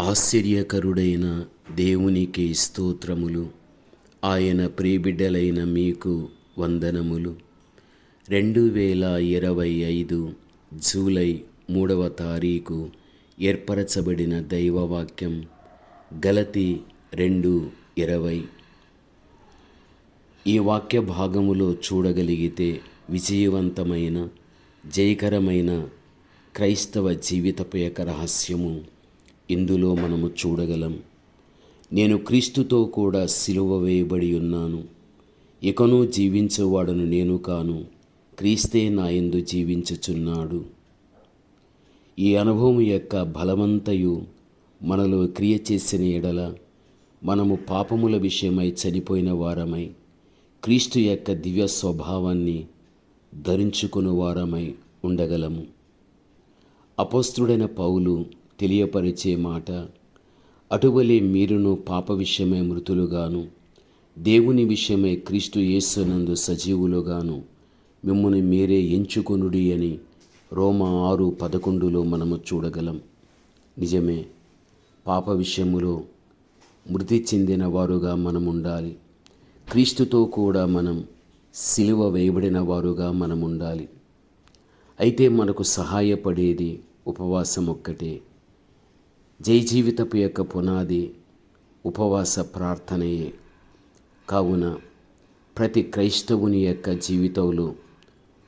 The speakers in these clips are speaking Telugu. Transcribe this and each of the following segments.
ఆశ్చర్యకరుడైన దేవునికి స్తోత్రములు. ఆయన ప్రియబిడ్డలైన మీకు వందనములు. రెండు వేల ఇరవై ఐదు జూలై మూడవ తారీఖు ఏర్పరచబడిన దైవవాక్యం గలతి రెండు ఇరవై. ఈ వాక్య భాగములో చూడగలిగితే విజయవంతమైన జయకరమైన క్రైస్తవ జీవితపు యొక్క రహస్యము. ఇందులో మనము చూడగలం. నేను క్రీస్తుతో కూడా సిలువ వేయబడి ఉన్నాను. ఇకను జీవించేవాడను నేను కాను. క్రీస్తే నా ఎందు జీవించుచున్నాడు. ఈ అనుభవం యొక్క బలమంతయు మనలో క్రియ చేసిన ఎడల మనము పాపముల విషయమై చనిపోయిన వారమై క్రీస్తు యొక్క దివ్య స్వభావాన్ని ధరించుకుని వారమై ఉండగలము. అపస్తుడైన పౌలు తెలియపరిచే మాట అటువలే మీరును పాప విషయమై మృతులుగాను దేవుని విషయమై క్రీస్తు యేసునందు సజీవులుగాను మిమ్మల్ని మీరే ఎంచుకొనుడి అని రోమ ఆరు పదకొండులో మనము చూడగలం. నిజమే పాప విషయములో మృతి చెందిన వారుగా మనం ఉండాలి క్రీస్తుతో కూడా మనం సిలువ వేయబడిన వారుగా మనం ఉండాలి అయితే మనకు సహాయపడేది ఉపవాసం ఒక్కటే జై జీవితపు యొక్క పునాది ఉపవాస ప్రార్థనయే. కావున ప్రతి క్రైస్తవుని యొక్క జీవితంలో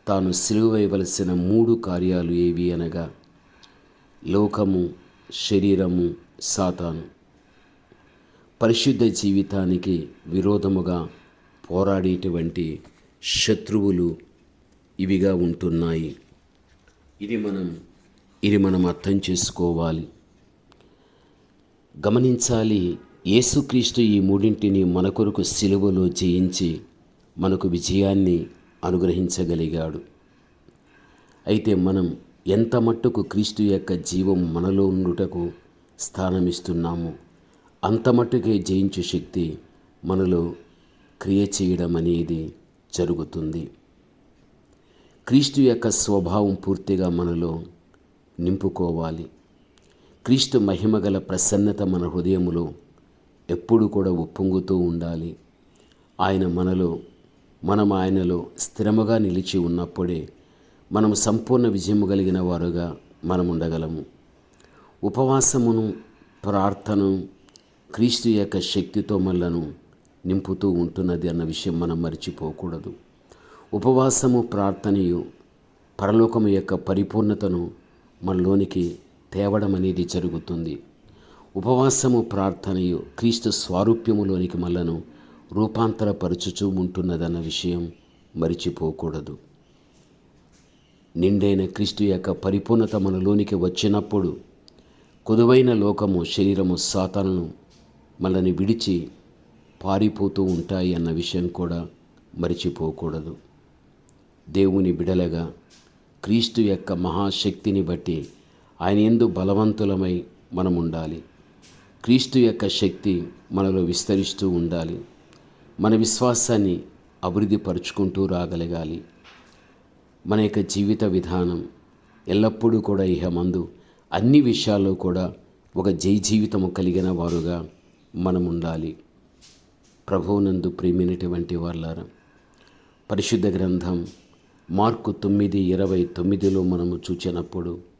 తాను సిలువైవలసిన మూడు కార్యాలు ఏవి అనగా లోకము శరీరము సాతాను. పరిశుద్ధ జీవితానికి విరోధముగా పోరాడేటువంటి శత్రువులు ఇవిగా ఉంటున్నాయి. ఇది మనం ఇది మనం అర్థం చేసుకోవాలి. గమనించాలి యేసుక్రీస్తు ఈ మూడింటిని మన కొరకు సిలువలో జయించి మనకు విజయాన్ని అనుగ్రహించగలిగాడు. అయితే మనం ఎంత మట్టుకు క్రీస్తు యొక్క జీవం మనలో ఉండుటకు స్థానమిస్తున్నాము అంత మట్టుకే జయించు శక్తి మనలో క్రియ చేయడం అనేది జరుగుతుంది. క్రీస్తు యొక్క స్వభావం పూర్తిగా మనలో నింపుకోవాలి. క్రీస్తు మహిమగల ప్రసన్నత మన హృదయములో ఎప్పుడు కూడా ఉప్పొంగుతూ ఉండాలి. ఆయన మనలో మనం ఆయనలో స్థిరముగా నిలిచి ఉన్నప్పుడే మనం సంపూర్ణ విజయము కలిగిన వారుగా మనం ఉండగలము. ఉపవాసమును ప్రార్థన క్రీస్తు యొక్క శక్తితో మనలను నింపుతూ ఉంటున్నది అన్న విషయం మనం మర్చిపోకూడదు. ఉపవాసము ప్రార్థనయు పరలోకము యొక్క పరిపూర్ణతను మనలోనికి తేవడం అనేది జరుగుతుంది. ఉపవాసము ప్రార్థనయు క్రీస్తు స్వారూప్యములోనికి మనలను రూపాంతరపరచుచూ ఉంటున్నదన్న విషయం మరిచిపోకూడదు. నిండైన క్రీస్తు యొక్క పరిపూర్ణత మనలోనికి వచ్చినప్పుడు కుదువైన లోకము శరీరము సాతనను మనల్ని విడిచి పారిపోతూ ఉంటాయి అన్న విషయం కూడా మరిచిపోకూడదు. దేవుని బిడలగా క్రీస్తు యొక్క మహాశక్తిని బట్టి ఆయన ఎందు బలవంతులమై మనం ఉండాలి క్రీస్తు యొక్క శక్తి మనలో విస్తరిస్తూ ఉండాలి. మన విశ్వాసాన్ని అభివృద్ధి పరుచుకుంటూ రాగలగాలి. మన యొక్క జీవిత విధానం ఎల్లప్పుడూ కూడా ఇహ మందు అన్ని విషయాల్లో కూడా ఒక జై జీవితము కలిగిన వారుగా మనం ఉండాలి ప్రభువునందు ప్రేమినటువంటి వాళ్ళారా పరిశుద్ధ గ్రంథం మార్కు తొమ్మిది ఇరవై తొమ్మిదిలో మనము చూచినప్పుడు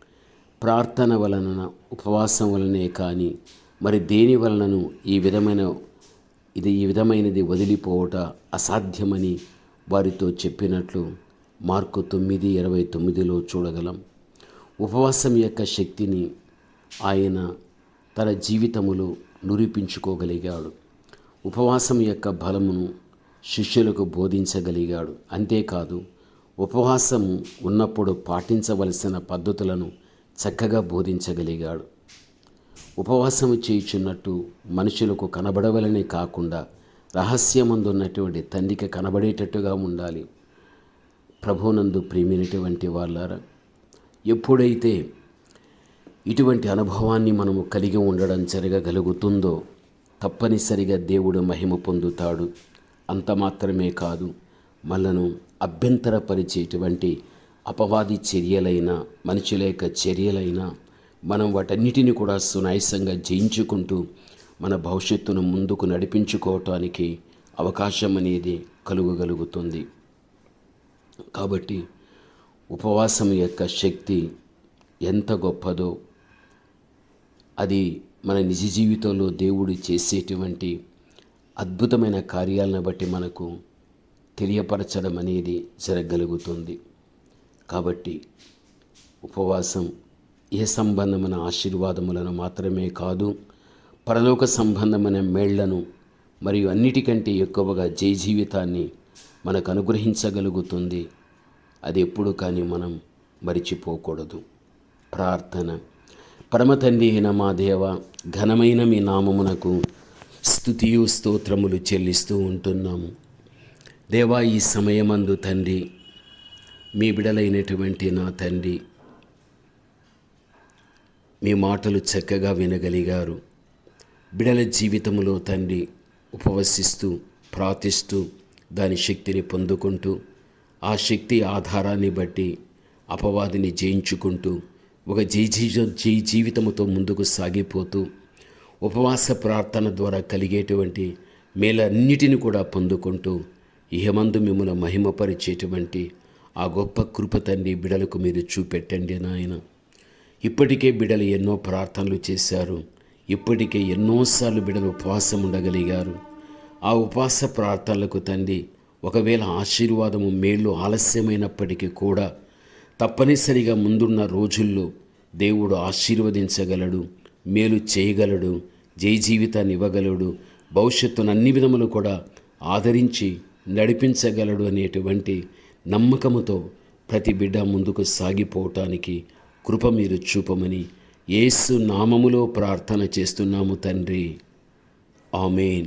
ప్రార్థన వలన ఉపవాసం వలనే కానీ మరి దేని వలనను ఈ విధమైన ఇది ఈ విధమైనది వదిలిపోవట అసాధ్యమని వారితో చెప్పినట్లు మార్కు తొమ్మిది ఇరవై తొమ్మిదిలో చూడగలం. ఉపవాసం యొక్క శక్తిని ఆయన తన జీవితములో నిరూపించుకోగలిగాడు. ఉపవాసం యొక్క బలమును శిష్యులకు బోధించగలిగాడు. అంతేకాదు ఉపవాసం ఉన్నప్పుడు పాటించవలసిన పద్ధతులను చక్కగా బోధించగలిగాడు. ఉపవాసము చేయుచున్నట్టు మనుషులకు కనబడవలనే కాకుండా రహస్యమందున్నటువంటి తండ్రికి కనబడేటట్టుగా ఉండాలి. ప్రభునందు ప్రేమినటువంటి వాళ్ళారా ఎప్పుడైతే ఇటువంటి అనుభవాన్ని మనము కలిగి ఉండడం జరగగలుగుతుందో తప్పనిసరిగా దేవుడు మహిమ పొందుతాడు. అంత మాత్రమే కాదు మనను అభ్యంతరపరిచేటువంటి అపవాది చర్యలైనా మనుషుల యొక్క చర్యలైనా మనం వాటన్నిటిని కూడా సునాయసంగా జయించుకుంటూ మన భవిష్యత్తును ముందుకు నడిపించుకోవటానికి అవకాశం అనేది కలుగగలుగుతుంది. కాబట్టి ఉపవాసం యొక్క శక్తి ఎంత గొప్పదో అది మన నిజ జీవితంలో దేవుడు చేసేటువంటి అద్భుతమైన కార్యాలను బట్టి మనకు తెలియపరచడం అనేది జరగగలుగుతుంది. కాబట్టి ఉపవాసం ఏ సంబంధమైన ఆశీర్వాదములను మాత్రమే కాదు పరలోక సంబంధమైన మేళ్ళను మరియు అన్నిటికంటే ఎక్కువగా జయ జీవితాన్ని మనకు అనుగ్రహించగలుగుతుంది. అది ఎప్పుడు కానీ మనం మరిచిపోకూడదు. ప్రార్థన. పరమతండ్రి అయిన మా దేవ ఘనమైన మీ నామమునకు స్థుతియు స్తోత్రములు చెల్లిస్తూ ఉంటున్నాము. దేవా ఈ సమయమందు తండ్రి మీ బిడలైనటువంటి నా తండ్రి మీ మాటలు చక్కగా వినగలిగారు. బిడల జీవితంలో తండ్రి ఉపవసిస్తూ ప్రార్థిస్తూ దాని శక్తిని పొందుకుంటూ ఆ శక్తి ఆధారాన్ని బట్టి అపవాదిని జయించుకుంటూ ఒక జీ జీ జీవితముతో ముందుకు సాగిపోతూ ఉపవాస ప్రార్థన ద్వారా కలిగేటువంటి మేలన్నిటిని కూడా పొందుకుంటూ ఇహమందు మిమ్మల్ని మహిమపరిచేటువంటి ఆ గొప్ప కృప తండ్రి బిడలకు మీరు చూపెట్టండి నాయన. ఇప్పటికే బిడలు ఎన్నో ప్రార్థనలు చేశారు. ఇప్పటికే ఎన్నోసార్లు బిడలు ఉపవాసం ఉండగలిగారు. ఆ ఉపవాస ప్రార్థనలకు తండ్రి ఒకవేళ ఆశీర్వాదము మేళ్ళు ఆలస్యమైనప్పటికీ కూడా తప్పనిసరిగా ముందున్న రోజుల్లో దేవుడు ఆశీర్వదించగలడు మేలు చేయగలడు జై జీవితాన్ని ఇవ్వగలడు భవిష్యత్తును అన్ని విధములు కూడా ఆదరించి నడిపించగలడు అనేటువంటి నమ్మకముతో ప్రతి బిడ్డ ముందుకు సాగిపోవటానికి కృప మీరు చూపమని యేసు నామములో ప్రార్థన చేస్తున్నాము తండ్రి. ఆమెన్.